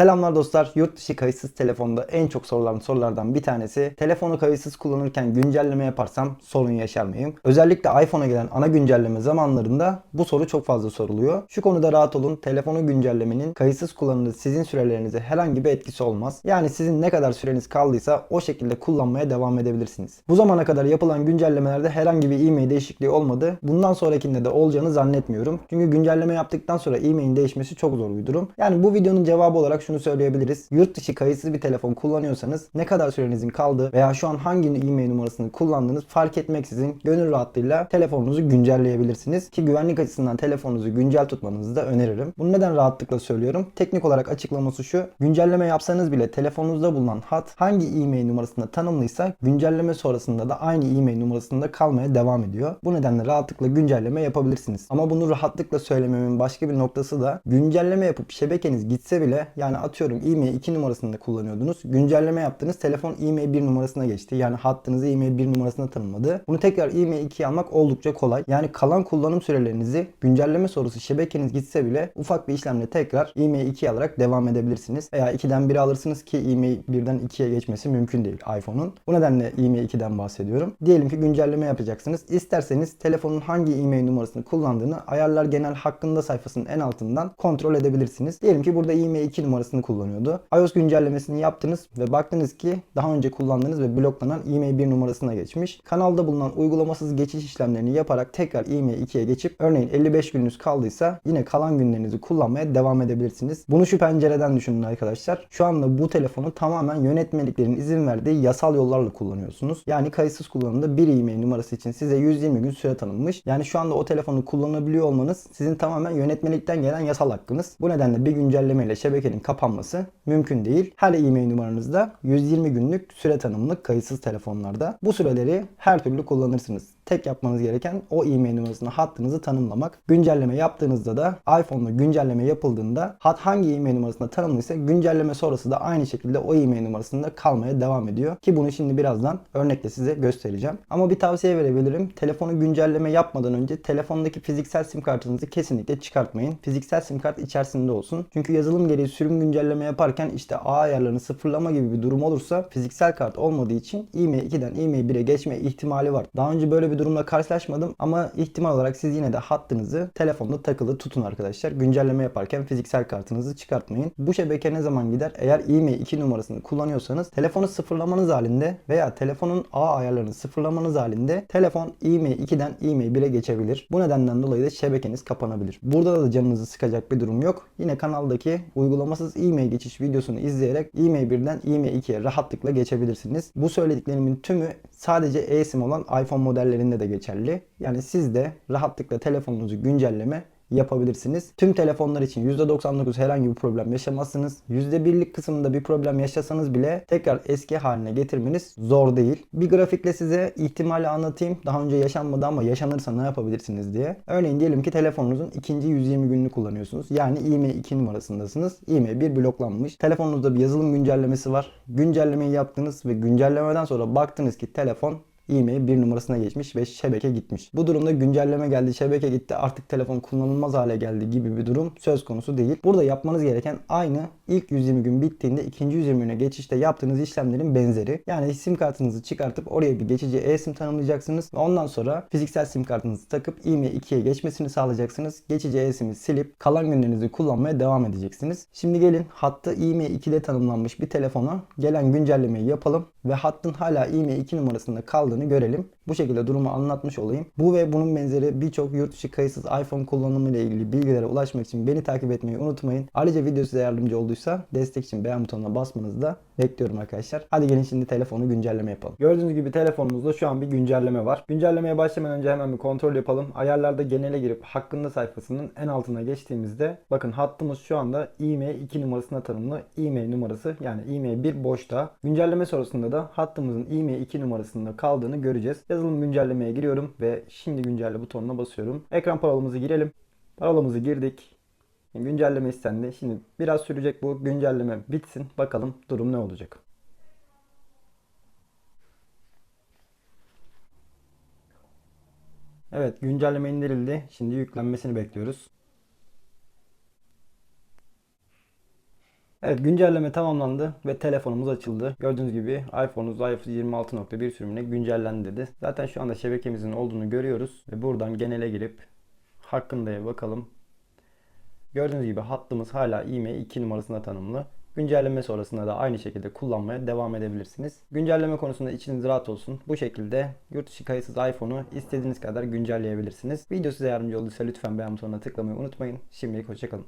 Selamlar dostlar. Yurt dışı kayıtsız telefonda en çok sorulan sorulardan bir tanesi. Telefonu kayıtsız kullanırken güncelleme yaparsam sorun yaşar mıyım? Özellikle iPhone'a gelen ana güncelleme zamanlarında bu soru çok fazla soruluyor. Şu konuda rahat olun. Telefonu güncellemenin kayıtsız kullanımında sizin sürelerinize herhangi bir etkisi olmaz. Yani sizin ne kadar süreniz kaldıysa o şekilde kullanmaya devam edebilirsiniz. Bu zamana kadar yapılan güncellemelerde herhangi bir e-mail değişikliği olmadı. Bundan sonrakinde de olacağını zannetmiyorum. Çünkü güncelleme yaptıktan sonra e-mailin değişmesi çok zor bir durum. Yani bu videonun cevabı olarak şunu söyleyebiliriz. Yurt dışı kayıtsız bir telefon kullanıyorsanız ne kadar sürenizin kaldı veya şu an hangi e-mail numarasını kullandığınız fark etmeksizin gönül rahatlığıyla telefonunuzu güncelleyebilirsiniz. Ki güvenlik açısından telefonunuzu güncel tutmanızı da öneririm. Bunu neden rahatlıkla söylüyorum? Teknik olarak açıklaması şu. Güncelleme yapsanız bile telefonunuzda bulunan hat hangi e-mail numarasında tanımlıysa güncelleme sonrasında da aynı e-mail numarasında kalmaya devam ediyor. Bu nedenle rahatlıkla güncelleme yapabilirsiniz. Ama bunu rahatlıkla söylememin başka bir noktası da güncelleme yapıp şebekeniz gitse bile yani atıyorum e-mail 2 numarasında kullanıyordunuz. Güncelleme yaptınız telefon e-mail 1 numarasına geçti. Yani hattınızı e-mail 1 numarasına tanımladı. Bunu tekrar e-mail 2'ye almak oldukça kolay. Yani kalan kullanım sürelerinizi güncelleme sonrası şebekeniz gitse bile ufak bir işlemle tekrar e-mail 2'ye alarak devam edebilirsiniz. Veya 2'den 1'e alırsınız ki e-mail 1'den 2'ye geçmesi mümkün değil iPhone'un. Bu nedenle e-mail 2'den bahsediyorum. Diyelim ki güncelleme yapacaksınız. İsterseniz telefonun hangi e-mail numarasını kullandığını ayarlar genel hakkında sayfasının en altından kontrol edebilirsiniz. Diyelim ki burada e-mail 2 numarasını kullanıyordu. iOS güncellemesini yaptınız ve baktınız ki daha önce kullandığınız ve bloklanan e-mail 1 numarasına geçmiş. Kanalda bulunan uygulamasız geçiş işlemlerini yaparak tekrar e-mail 2'ye geçip örneğin 55 gününüz kaldıysa yine kalan günlerinizi kullanmaya devam edebilirsiniz. Bunu şu pencereden düşünün arkadaşlar. Şu anda bu telefonu tamamen yönetmeliklerin izin verdiği yasal yollarla kullanıyorsunuz. Yani kayıtsız kullanımda bir e-mail numarası için size 120 gün süre tanınmış. Yani şu anda o telefonu kullanabiliyor olmanız sizin tamamen yönetmelikten gelen yasal hakkınız. Bu nedenle bir güncellemeyle şebekenin kapanması mümkün değil. Her e-mail numaranızda 120 günlük süre tanımlı kayıtsız telefonlarda. Bu süreleri her türlü kullanırsınız. Tek yapmanız gereken o e-mail numarasını hattınızı tanımlamak. Güncelleme yaptığınızda da iPhone'da güncelleme yapıldığında hat hangi e-mail numarasında tanımlıysa güncelleme sonrası da aynı şekilde o e-mail numarasında kalmaya devam ediyor. Ki bunu şimdi birazdan örnekle size göstereceğim. Ama bir tavsiye verebilirim. Telefonu güncelleme yapmadan önce telefondaki fiziksel sim kartınızı kesinlikle çıkartmayın. Fiziksel sim kart içerisinde olsun. Çünkü yazılım gereği sürüm güncelleme yaparken işte ağ ayarlarını sıfırlama gibi bir durum olursa fiziksel kart olmadığı için e-mail 2'den e-mail 1'e geçme ihtimali var. Daha önce böyle bir durumla karşılaşmadım ama ihtimal olarak siz yine de hattınızı telefonda takılı tutun arkadaşlar. Güncelleme yaparken fiziksel kartınızı çıkartmayın. Bu şebeke ne zaman gider? Eğer e-mail 2 numarasını kullanıyorsanız telefonu sıfırlamanız halinde veya telefonun ağ ayarlarını sıfırlamanız halinde telefon e-mail 2'den e-mail 1'e geçebilir. Bu nedenden dolayı da şebekeniz kapanabilir. Burada da canınızı sıkacak bir durum yok. Yine kanaldaki uygulamasız e-mail geçiş videosunu izleyerek e-mail 1'den e-mail 2'ye rahatlıkla geçebilirsiniz. Bu söylediklerimin tümü sadece eSIM olan iPhone modellerinde de geçerli. Yani siz de rahatlıkla telefonunuzu güncelleme yapabilirsiniz. Tüm telefonlar için %99 herhangi bir problem yaşamazsınız. %1'lik kısmında bir problem yaşasanız bile tekrar eski haline getirmeniz zor değil. Bir grafikle size ihtimali anlatayım. Daha önce yaşanmadı ama yaşanırsa ne yapabilirsiniz diye. Örneğin diyelim ki telefonunuzun ikinci 120 gününü kullanıyorsunuz. Yani e-mail 2 numarasındasınız. E-mail 1 bloklanmış. Telefonunuzda bir yazılım güncellemesi var. Güncellemeyi yaptınız ve güncellemeden sonra baktınız ki telefon e-mail bir numarasına geçmiş ve şebeke gitmiş. Bu durumda güncelleme geldi, şebeke gitti, artık telefon kullanılmaz hale geldi gibi bir durum söz konusu değil. Burada yapmanız gereken aynı ilk 120 gün bittiğinde ikinci 120 güne geçişte yaptığınız işlemlerin benzeri. Yani sim kartınızı çıkartıp oraya bir geçici e-sim tanımlayacaksınız ve ondan sonra fiziksel sim kartınızı takıp e-mail 2'ye geçmesini sağlayacaksınız. Geçici e-simi silip kalan günlerinizi kullanmaya devam edeceksiniz. Şimdi gelin hattı e-mail 2'de tanımlanmış bir telefona gelen güncellemeyi yapalım ve hattın hala e-mail 2 numarasında kaldığını görelim. Bu şekilde durumu anlatmış olayım. Bu ve bunun benzeri birçok yurt dışı kayıtsız iPhone kullanımı ile ilgili bilgilere ulaşmak için beni takip etmeyi unutmayın. Ayrıca video size yardımcı olduysa destek için beğen butonuna basmanızı da bekliyorum arkadaşlar. Hadi gelin şimdi telefonu güncelleme yapalım. Gördüğünüz gibi telefonumuzda şu an bir güncelleme var. Güncellemeye başlamadan önce hemen bir kontrol yapalım. Ayarlarda genele girip hakkında sayfasının en altına geçtiğimizde bakın hattımız şu anda e-mail 2 numarasına tanımlı. E-mail numarası yani e-mail 1 boşta. Güncelleme sonrasında da hattımızın e-mail 2 numarasında kaldığını göreceğiz. Yazılım güncellemeye giriyorum ve şimdi güncelle butonuna basıyorum. Ekran parolamızı girelim. Parolamızı girdik. Güncelleme istendi. Şimdi biraz sürecek bu güncelleme bitsin. Bakalım durum ne olacak. Evet güncelleme indirildi. Şimdi yüklenmesini bekliyoruz. Evet güncelleme tamamlandı ve telefonumuz açıldı. Gördüğünüz gibi iPhone'umuz iOS 26.1 sürümüne güncellendi dedi. Zaten şu anda şebekemizin olduğunu görüyoruz ve buradan genele girip hakkındaya bakalım. Gördüğünüz gibi hattımız hala IMEI 2 numarasında tanımlı. Güncelleme sonrasında da aynı şekilde kullanmaya devam edebilirsiniz. Güncelleme konusunda içiniz rahat olsun. Bu şekilde yurt dışı kayıtsız iPhone'u istediğiniz kadar güncelleyebilirsiniz. Video size yardımcı olduysa lütfen beğen butonuna tıklamayı unutmayın. Şimdilik hoşçakalın.